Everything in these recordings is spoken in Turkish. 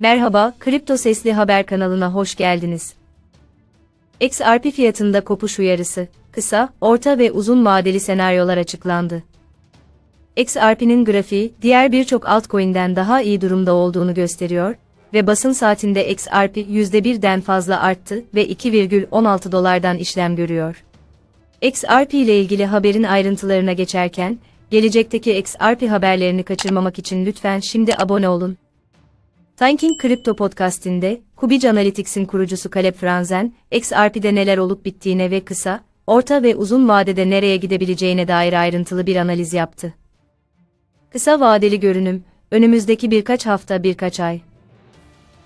Merhaba, Kripto Sesli Haber kanalına hoş geldiniz. XRP fiyatında kopuş uyarısı, kısa, orta ve uzun vadeli senaryolar açıklandı. XRP'nin grafiği, diğer birçok altcoin'den daha iyi durumda olduğunu gösteriyor ve basın saatinde XRP %1'den fazla arttı ve 2,16 dolardan işlem görüyor. XRP ile ilgili haberin ayrıntılarına geçerken, gelecekteki XRP haberlerini kaçırmamak için lütfen şimdi abone olun. Thinking Crypto Podcast'inde, Kubic Analytics'in kurucusu Caleb Franzen, XRP'de neler olup bittiğine ve kısa, orta ve uzun vadede nereye gidebileceğine dair ayrıntılı bir analiz yaptı. Kısa vadeli görünüm, önümüzdeki birkaç hafta birkaç ay.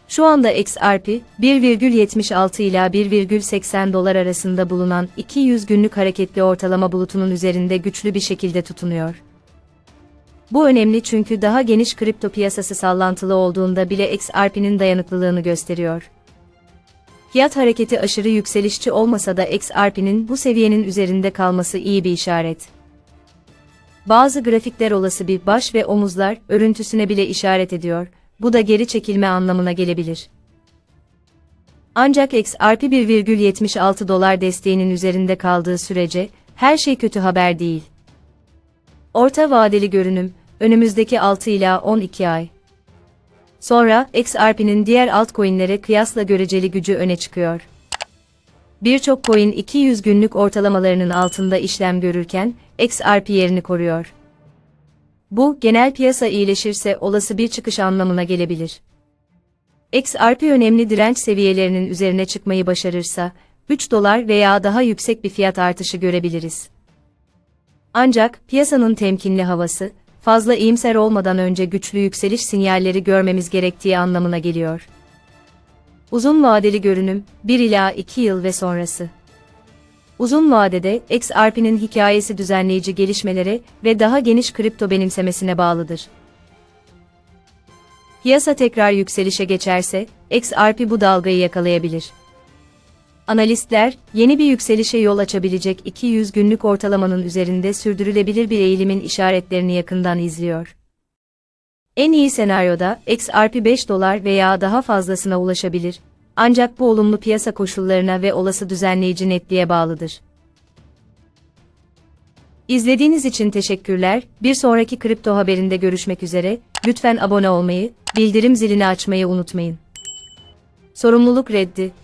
Şu anda XRP, 1,76 ila 1,80 dolar arasında bulunan 200 günlük hareketli ortalama bulutunun üzerinde güçlü bir şekilde tutunuyor. Bu önemli çünkü daha geniş kripto piyasası sallantılı olduğunda bile XRP'nin dayanıklılığını gösteriyor. Fiyat hareketi aşırı yükselişçi olmasa da XRP'nin bu seviyenin üzerinde kalması iyi bir işaret. Bazı grafikler olası bir baş ve omuzlar örüntüsüne bile işaret ediyor. Bu da geri çekilme anlamına gelebilir. Ancak XRP 1,76 dolar desteğinin üzerinde kaldığı sürece her şey kötü haber değil. Orta vadeli görünüm, önümüzdeki 6 ila 12 ay. Sonra, XRP'nin diğer altcoin'lere kıyasla göreceli gücü öne çıkıyor. Birçok coin 200 günlük ortalamalarının altında işlem görürken, XRP yerini koruyor. Bu, genel piyasa iyileşirse olası bir çıkış anlamına gelebilir. XRP önemli direnç seviyelerinin üzerine çıkmayı başarırsa, 3 dolar veya daha yüksek bir fiyat artışı görebiliriz. Ancak piyasanın temkinli havası, fazla iyimser olmadan önce güçlü yükseliş sinyalleri görmemiz gerektiği anlamına geliyor. Uzun vadeli görünüm, 1 ila 2 yıl ve sonrası. Uzun vadede XRP'nin hikayesi düzenleyici gelişmelere ve daha geniş kripto benimsemesine bağlıdır. Piyasa tekrar yükselişe geçerse, XRP bu dalgayı yakalayabilir. Analistler, yeni bir yükselişe yol açabilecek 200 günlük ortalamanın üzerinde sürdürülebilir bir eğilimin işaretlerini yakından izliyor. En iyi senaryoda XRP 5 dolar veya daha fazlasına ulaşabilir. Ancak bu olumlu piyasa koşullarına ve olası düzenleyici netliğe bağlıdır. İzlediğiniz için teşekkürler. Bir sonraki kripto haberinde görüşmek üzere. Lütfen abone olmayı, bildirim zilini açmayı unutmayın. Sorumluluk reddi.